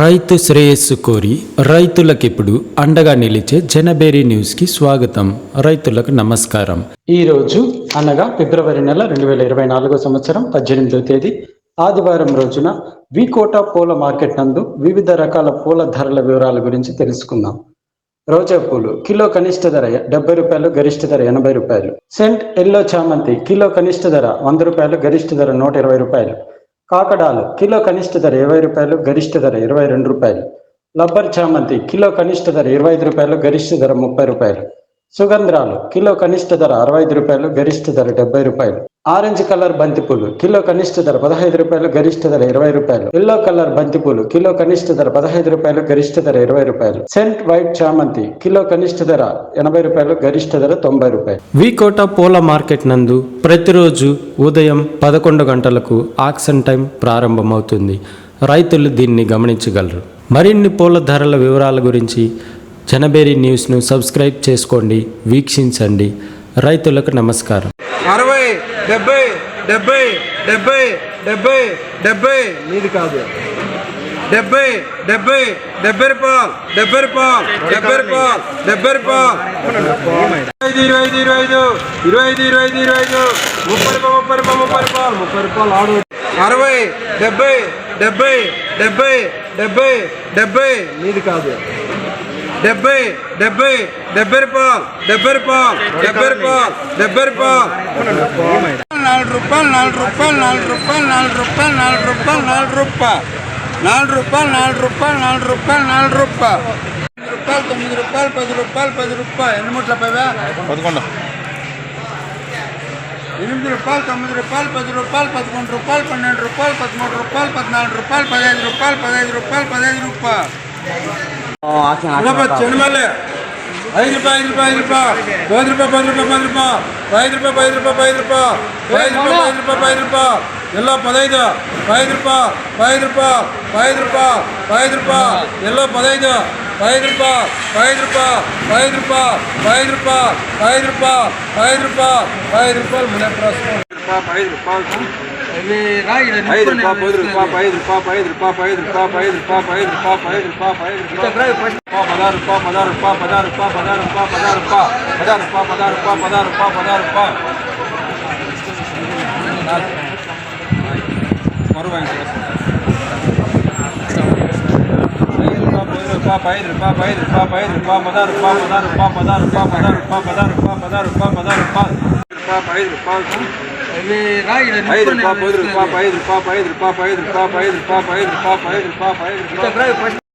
రైతు శ్రేయస్సు కోరి రైతులకిప్పుడు అండగా నిలిచే జనబేరీ న్యూస్కి స్వాగతం. రైతులకు నమస్కారం. ఈరోజు అనగా ఫిబ్రవరి నెల రెండు వేల ఇరవై నాలుగో సంవత్సరం పద్దెనిమిదో తేదీ. ఆదివారం రోజున వికోట పూల మార్కెట్ నందు వివిధ రకాల పూల ధరల వివరాల గురించి తెలుసుకుందాం. రోజా పూలు కిలో కనిష్ట ధర డెబ్బై రూపాయలు గరిష్ట ధర ఎనభై రూపాయలు. సెంట్ ఎల్లో చామంతి కిలో కనిష్ట ధర వంద రూపాయలు గరిష్ట ధర నూట ఇరవై రూపాయలు. కాకడాలు కిలో కనిష్ట ధర ఇరవై రూపాయలు గరిష్ట ధర ఇరవై రెండు రూపాయలు. లబ్బర్ చామంతి కిలో కనిష్ట ధర ఇరవై ఐదు రూపాయలు గరిష్ట ధర ముప్పై రూపాయలు. సుగంధ్రాలు కిలో కనిష్ట ధర అరవై ఐదు రూపాయలు గరిష్ట ధర డెబ్బై రూపాయలు. ఆరెంజ్ కలర్ బంతిపూలు కిలో కనిష్ట ధర పదహైదు రూపాయలు గరిష్ట ధర ఇరవై రూపాయలు. ఎల్లో కలర్ బంతిపూలు కిలో కనిష్ట ధర పదహైదు రూపాయలు గరిష్ట ధర ఇరవై రూపాయలు. సెంట్ వైట్ చామంతి కిలో కనిష్ట ధర ఎనభై రూపాయలు గరిష్ట ధర తొంభై రూపాయలు. వికోట పూల మార్కెట్ నందు ప్రతిరోజు ఉదయం పదకొండు గంటలకు ఆక్షన్ టైం ప్రారంభమవుతుంది. రైతులు దీన్ని గమనించగలరు. మరిన్ని పూల ధరల వివరాల గురించి జనబేరి న్యూస్ను సబ్స్క్రైబ్ చేసుకోండి వీక్షించండి. రైతులకు నమస్కారం. డెబ్బై డెబ్బై డెబ్బై డెబ్బై డెబ్బై. నీది కాదు. డెబ్బై డెబ్బై డెబ్బై రూపాయలు డెబ్బై రూపాయలు డెబ్బై రూపాయలు డెబ్బై రూపాయలు. ఐదు ఇరవై ఐదు ఇరవై ఐదు ఇరవై ఐదు ఇరవై ఐదు ఇరవై ఐదు. ముప్పై రూపాయలు ముప్పై రూపాయలు ముప్పై రూపాయలు ముప్పై రూపాయలు ఆడు. అరవై డెబ్బై డెబ్బై డెబ్బై డెబ్బై డెబ్బై. నీది కాదు. డెబ్బై డెబ్బై డెబ్బై రూపాయలు డెబ్బై రూపాయలు డెబ్బై రూపాయలు డెబ్బై రూపాయలు నాలుగు రూపాయలు నాలుగు రూపాయలు నాలుగు రూపాయలు నాలుగు రూపాయలు నాలుగు రూపాయలు నాలుగు రూపాయలు నాలుగు రూపాయలు నాలుగు రూపాయలు నాలుగు రూపాయలు నాలుగు రూపాయలు ఎనిమిది రూపాయలు తొమ్మిది రూపాయలు పది రూపాయలు పది రూపాయలు ఎన్ని ముట్ల పైవా పదకొండు ఎనిమిది రూపాయలు తొమ్మిది రూపాయలు పది రూపాయలు పదకొండు రూపాయలు పన్నెండు రూపాయలు పదమూడు రూపాయలు పద్నాలుగు రూపాయలు పదహైదు రూపాయలు పదహైదు రూపాయలు పదహైదు రూపాయలు చెన్నమల్లి ఐదు రూపాయ ఐదు రూపాయ ఐదు రూపాయ పది రూపాయ పది రూపాయ పది రూపాయ ఐదు రూపాయ పది రూపాయ పది రూపాయ ఐదు రూపాయ ఐదు రూపాయ ఐదు రూపాయ ಎಲ್ಲ ಪದೈದು ಐದು ರೂಪಾಯಿ ಐದು ರೂಪಾಯಿ ಐದು ರೂಪಾಯಿ ಐದು ರೂಪಾಯಿ ಎಲ್ಲ ಪದೈದು ಐದು ರೂಪಾಯಿ ಐದು ರೂಪಾಯಿ ಐದು ರೂಪಾಯಿ ಐದು ರೂಪಾಯಿ ಐದು ರೂಪಾಯಿ ಐದು ರೂಪಾಯಿ ಐದು ರೂಪಾಯಿ ಮನೆ ಐದು ರೂಪಾಯಿ ಐದು ರೂಪಾಯಿ ಐದು ರೂಪಾಯಿ ಐದು ರೂಪಾಯಿ ಐದು ರೂಪಾಯಿ ಐದು ರೂಪಾಯಿ ಐದು ರೂಪಾಯಿ ಐದು ರೂಪಾಯಿ ಐದು ರೂಪಾಯಿ ಐದು ರೂಪಾಯಿ ಪದಾರು ರೂಪಾಯಿ ಪದಾರು ರೂಪಾಯಿ ಪದಾರು ರೂಪಾಯಿ ಪದಾರು ರೂಪಾಯಿ ಪದಾರು ರೂಪಾಯಿ ಪದಾರು ರೂಪಾಯಿ ಪದಾರು ರೂಪಾಯಿ ಪದಾರು ರೂಪಾಯಿ ಪದಾರು ರೂಪಾಯಿ பருவாங்க ஐந்து ரூபா ஐந்து ரூபா ஐந்து ரூபா பதார் ரூபா பதார் ரூபா பதார் ரூபா பதார் ரூபா பதார் ரூபா பதார் ரூபா பதார் ரூபா ஐந்து ரூபா ಐದು ರೂಪಾಯಿ ಐದು ರೂಪಾಯಿ ಐದು ರೂಪಾಯಿ ಐದು ರೂಪಾಯಿ ಐದು ರೂಪಾಯಿ ಐದು ರೂಪಾಯಿ ಐದು ರೂಪಾಯಿ ಐದು ರೂಪಾಯಿ